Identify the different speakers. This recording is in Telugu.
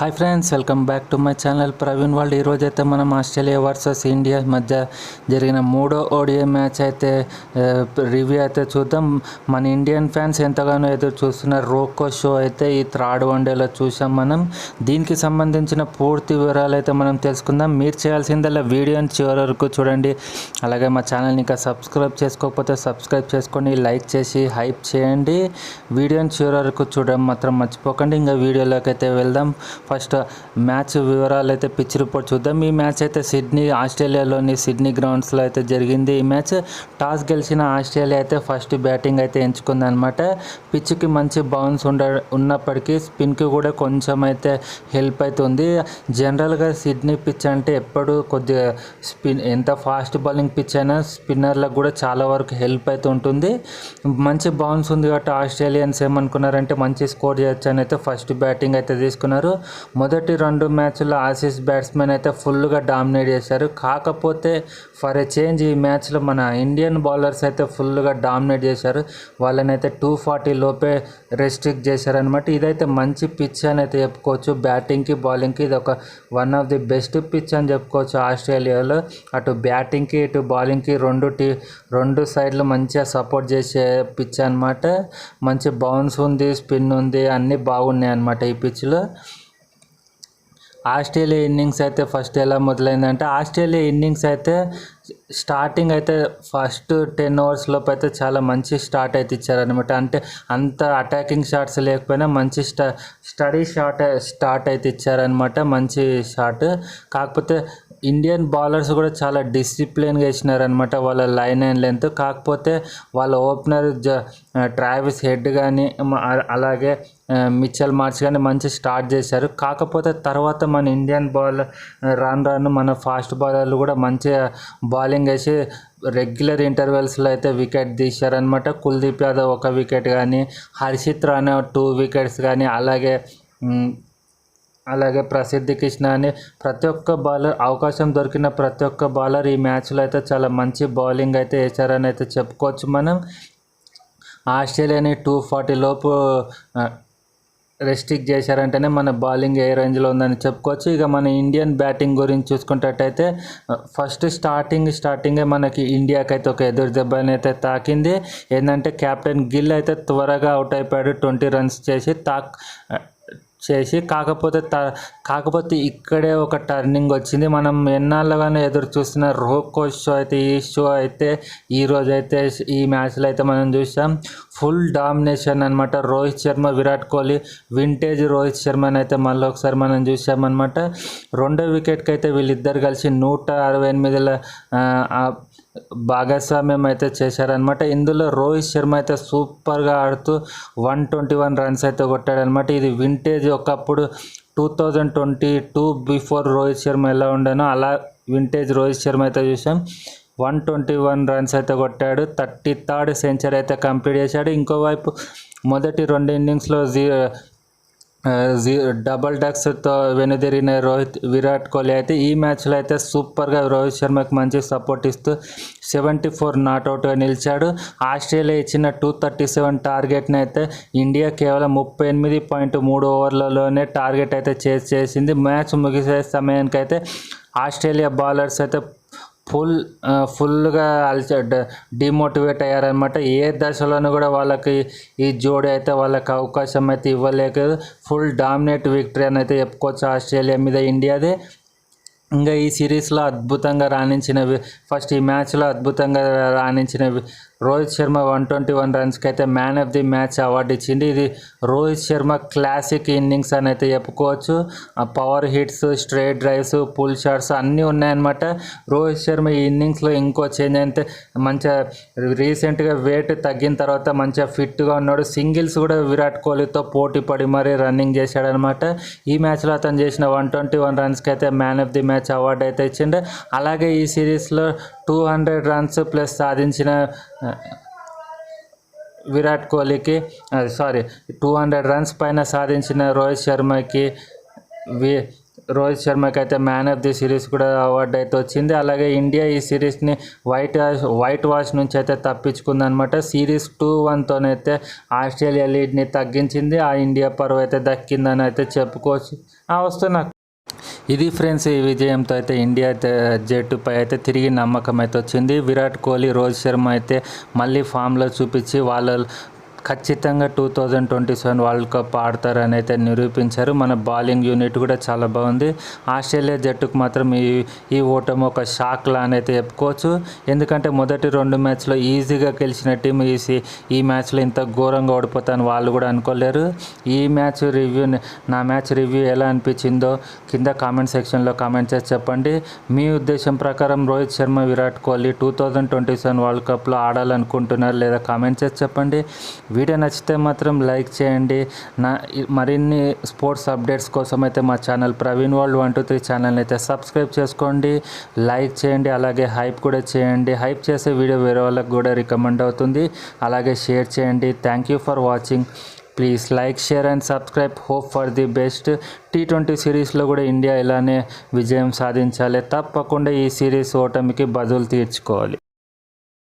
Speaker 1: Hi friends welcome back to my channel. Praveen వాళ్ళు ఈరోజు అయితే మనం ఆస్ట్రేలియా వర్సెస్ ఇండియా మధ్య జరిగిన మూడో ఓడిఐ మ్యాచ్ అయితే రివ్యూ అయితే చూద్దాం. మన ఇండియన్ ఫ్యాన్స్ ఎంతగానో ఎదురు చూస్తున్నారు రోకో షో అయితే ఈ థర్డ్ వన్డేలో చూసాం మనం. దీనికి సంబంధించిన పూర్తి వివరాలు అయితే మనం తెలుసుకుందాం. మీరు చేయాల్సిందల్లా వీడియోని చివరి వరకు చూడండి. అలాగే మా ఛానల్ని ఇంకా సబ్స్క్రైబ్ చేసుకోకపోతే సబ్స్క్రైబ్ చేసుకోండి లైక్ చేసి హైప్ చేయండి. వీడియోని చివరి వరకు చూడడం మాత్రం మర్చిపోకండి. ఇంకా వీడియోలోకి అయితే వెళ్దాం. ఫస్ట్ మ్యాచ్ వివరాలు అయితే పిచ్ రిపోర్ట్ చూద్దాం. ఈ మ్యాచ్ అయితే సిడ్నీ ఆస్ట్రేలియాలోని సిడ్నీ గ్రౌండ్స్లో అయితే జరిగింది. ఈ మ్యాచ్ టాస్ గెలిచిన ఆస్ట్రేలియా అయితే ఫస్ట్ బ్యాటింగ్ అయితే ఎంచుకుంది అనమాట పిచ్కి మంచి బౌన్స్ ఉండ ఉన్నప్పటికీ స్పిన్కి కూడా కొంచెం అయితే హెల్ప్ అవుతుంది జనరల్గా సిడ్నీ పిచ్ అంటే ఎప్పుడు కొద్దిగా స్పిన్ ఎంత ఫాస్ట్ బౌలింగ్ పిచ్ అయినా స్పిన్నర్లకు కూడా చాలా వరకు హెల్ప్ అయితే ఉంటుంది. మంచి బౌన్స్ ఉంది కాబట్టి ఆస్ట్రేలియన్స్ ఏమనుకున్నారంటే మంచి స్కోర్ చేయొచ్చు అని అయితే ఫస్ట్ బ్యాటింగ్ అయితే తీసుకున్నారు. మొదటి రెండు మ్యాచ్లో ఆసీస్ బ్యాట్స్మెన్ అయితే ఫుల్గా డామినేట్ చేశారు. కాకపోతే ఫర్ ఎ చేంజ్ ఈ మ్యాచ్లో మన ఇండియన్ బౌలర్స్ అయితే ఫుల్గా డామినేట్ చేశారు. వాళ్ళని అయితే టూ ఫార్టీ లోపే రెస్ట్రిక్ట్ చేశారనమాట ఇదైతే మంచి పిచ్ అని అయితే చెప్పుకోవచ్చు. బ్యాటింగ్కి బౌలింగ్కి ఇది ఒక one of the best pitch అని చెప్పుకోవచ్చు ఆస్ట్రేలియాలో. అటు బ్యాటింగ్కి ఇటు బౌలింగ్కి రెండు టీ రెండు సైడ్లు మంచిగా సపోర్ట్ చేసే పిచ్ అనమాట మంచి బౌన్స్ ఉంది స్పిన్ ఉంది అన్నీ బాగున్నాయి అనమాట ఈ పిచ్లో ఆస్ట్రేలియా ఇన్నింగ్స్ అయితే ఫస్ట్ ఎలా మొదలైందంటే ఆస్ట్రేలియా ఇన్నింగ్స్ అయితే స్టార్టింగ్ అయితే ఫస్ట్ టెన్ అవర్స్ లోపు అయితే చాలా మంచి స్టార్ట్ అయితే ఇచ్చారనమాట అంటే అంత అటాకింగ్ షాట్స్ లేకపోయినా మంచి స్టడీ షాట్ స్టార్ట్ అయితే ఇచ్చారనమాట మంచి షాట్. కాకపోతే ఇండియన్ బౌలర్స్ కూడా చాలా డిసిప్లిన్గా వేసినారనమాట వాళ్ళ లైన్ అండ్ లెంత్ కాకపోతే వాళ్ళ ఓపెనర్ జ ట్రావిస్ హెడ్ కానీ అలాగే మిచ్చల్ మార్చ్ కానీ మంచి స్టార్ట్ చేశారు. కాకపోతే తర్వాత మన ఇండియన్ బౌలర్ రాను రాను మన ఫాస్ట్ బౌలర్లు కూడా మంచిగా బౌలింగ్ వేసి రెగ్యులర్ ఇంటర్వెల్స్లో అయితే వికెట్ తీశారనమాట కుల్దీప్ యాదవ్ ఒక వికెట్ కానీ హర్షిత్ రాణా టూ వికెట్స్ కానీ అలాగే అలాగే ప్రసిద్ధి కృష్ణ అని ప్రతి ఒక్క బౌలర్ అవకాశం దొరికిన ప్రతి ఒక్క బౌలర్ ఈ మ్యాచ్లో అయితే చాలా మంచి బౌలింగ్ అయితే వేశారని అయితే చెప్పుకోవచ్చు మనం. ఆస్ట్రేలియాని టూ ఫార్టీ లోపు రెస్ట్రిక్ట్ చేశారంటేనే మన బౌలింగ్ ఏ రేంజ్లో ఉందని చెప్పుకోవచ్చు. ఇక మన ఇండియన్ బ్యాటింగ్ గురించి చూసుకున్నట్టయితే ఫస్ట్ స్టార్టింగ్ స్టార్టింగే మనకి ఇండియాకి అయితే ఒక ఎదురు దెబ్బని అయితే తాకింది. ఏంటంటే కెప్టెన్ గిల్ అయితే త్వరగా అవుట్ అయిపోయాడు ట్వంటీ రన్స్ చేసి తాక్ చేసి కాకపోతే త కాకపోతే ఇక్కడే ఒక టర్నింగ్ వచ్చింది. మనం ఎన్నాళ్ళుగానే ఎదురు చూస్తున్న రోకో షో అయితే ఈ షో అయితే ఈ రోజు అయితే ఈ మ్యాచ్లో అయితే మనం చూసాం. ఫుల్ డామినేషన్ అనమాట రోహిత్ శర్మ విరాట్ కోహ్లీ వింటేజ్ రోహిత్ శర్మని అయితే మళ్ళీ ఒకసారి మనం చూసామన్నమాట. రెండో వికెట్కి అయితే వీళ్ళిద్దరు కలిసి నూట అరవై ఎనిమిదిల భాగస్వామ్యం అయితే చేశారనమాట ఇందులో రోహిత్ శర్మ అయితే సూపర్గా ఆడుతూ వన్ ట్వంటీ వన్ రన్స్ అయితే కొట్టాడనమాట ఇది వింటేజ్ ఒకప్పుడు two thousand twenty two before Rohit Sharma ఎలా ఉండనో అలా వింటేజ్ రోహిత్ శర్మ అయితే చూసాం. వన్ ట్వంటీ వన్ రన్స్ అయితే కొట్టాడు. థర్టీ థర్డ్ సెంచరీ అయితే కంప్లీట్ చేశాడు. ఇంకోవైపు మొదటి రెండు ఇన్నింగ్స్లో జీ జీ డబల్ డక్స్తో వెనుదిరిగిన రోహిత్ విరాట్ కోహ్లీ అయితే ఈ మ్యాచ్లో అయితే సూపర్గా రోహిత్ శర్మకి మంచి సపోర్ట్ ఇస్తూ సెవెంటీ ఫోర్ నాట్అవుట్గా నిలిచాడు. ఆస్ట్రేలియా ఇచ్చిన టూ థర్టీ సెవెన్ టార్గెట్ని అయితే ఇండియా కేవలం ముప్పై ఎనిమిది పాయింట్ మూడు ఓవర్లలోనే టార్గెట్ అయితే చేసి చేసింది. మ్యాచ్ ముగిసే సమయానికి అయితే ఆస్ట్రేలియా బౌలర్స్ అయితే ఫుల్ ఫుల్గా అల్చ డిమోటివేట్ అయ్యారనమాట ఏ దశలోనూ కూడా వాళ్ళకి ఈ జోడీ అయితే వాళ్ళకి అవకాశం అయితే ఇవ్వలేక ఫుల్ డామినేట్ విక్టరీ అని అయితే చెప్పుకోవచ్చు ఆస్ట్రేలియా మీద ఇండియాదే. ఇంకా ఈ సిరీస్లో అద్భుతంగా రాణించిన ఫస్ట్ ఈ మ్యాచ్లో అద్భుతంగా రాణించిన Rohit Sharma one twenty one రన్స్కి అయితే man of the match award ఇచ్చింది. ఇది రోహిత్ శర్మ క్లాసిక్ ఇన్నింగ్స్ అని అయితే చెప్పుకోవచ్చు power hits straight drives pull shots అన్నీ ఉన్నాయన్నమాట. రోహిత్ శర్మ ఈ ఇన్నింగ్స్లో ఇంకో చేంజ్ అయితే మంచిగా రీసెంట్గా వెయిట్ తగ్గిన తర్వాత మంచిగా ఫిట్గా ఉన్నాడు. సింగిల్స్ కూడా విరాట్ కోహ్లీతో పోటీ పడి మరీ రన్నింగ్ చేశాడనమాట ఈ మ్యాచ్లో అతను చేసిన వన్ ట్వంటీ వన్ రన్స్కి అయితే man of the match award అయితే ఇచ్చిండు. అలాగే ఈ సిరీస్లో టూ హండ్రెడ్ రన్స్ ప్లస్ సాధించిన విరాట్ కోహ్లీకి సారీ టూ హండ్రెడ్ రన్స్ పైన సాధించిన రోహిత్ శర్మకి వి రోహిత్ శర్మకి అయితే మ్యాన్ ఆఫ్ ది సిరీస్ కూడా అవార్డు అయితే వచ్చింది. అలాగే ఇండియా ఈ సిరీస్ని వైట్ వాష్ వైట్ వాష్ నుంచి అయితే తప్పించుకుంది అనమాట సిరీస్ టూ వన్తోనైతే ఆస్ట్రేలియా లీడ్ని తగ్గించింది. ఆ ఇండియా పరువు అయితే దక్కిందని అయితే చెప్పుకోవచ్చు. వస్తున్నా. ఇది ఫ్రెండ్స్ ఈ విజయంతో అయితే ఇండియా జట్టుపై అయితే తిరిగి నమ్మకం అయితే వచ్చింది. విరాట్ కోహ్లీ రోహిత్ శర్మ అయితే మళ్ళీ ఫామ్లో చూపించి వాళ్ళ ఖచ్చితంగా two thousand twenty seven world cup ఆడతారని అయితే నిరూపించారు. మన బౌలింగ్ యూనిట్ కూడా చాలా బాగుంది. ఆస్ట్రేలియా జట్టుకు మాత్రం ఈ ఈ ఓటమి ఒక షాక్ లా అని అయితే చెప్పుకోవచ్చు. ఎందుకంటే మొదటి రెండు మ్యాచ్లో ఈజీగా గెలిచిన టీం ఈ ఈ మ్యాచ్లో ఇంత ఘోరంగా ఓడిపోతాను వాళ్ళు కూడా అనుకోలేరు. ఈ మ్యాచ్ రివ్యూ నా మ్యాచ్ రివ్యూ ఎలా అనిపించిందో కింద కామెంట్ సెక్షన్లో కామెంట్ చేసి చెప్పండి. మీ ఉద్దేశం ప్రకారం Rohit Sharma Virat Kohli two thousand twenty seven world కప్లో ఆడాలనుకుంటున్నారు లేదా కామెంట్ చేసి చెప్పండి. వీడియో నచ్చితే మాత్రం లైక్ చేయండి. నా మరిన్ని స్పోర్ట్స్ అప్డేట్స్ కోసం అయితే మా channel Praveen world one two three ఛానల్ని అయితే సబ్స్క్రైబ్ చేసుకోండి. లైక్ చేయండి అలాగే హైప్ కూడా చేయండి. హైప్ చేసే వీడియో వేరే వాళ్ళకి కూడా రికమెండ్ అవుతుంది. అలాగే షేర్ చేయండి. Thank you for watching. Please like share and subscribe. Hope for the best. T twenty సిరీస్లో కూడా ఇండియా ఇలానే విజయం సాధించాలి. తప్పకుండా ఈ సిరీస్ ఓటమికి బదులు తీర్చుకోవాలి.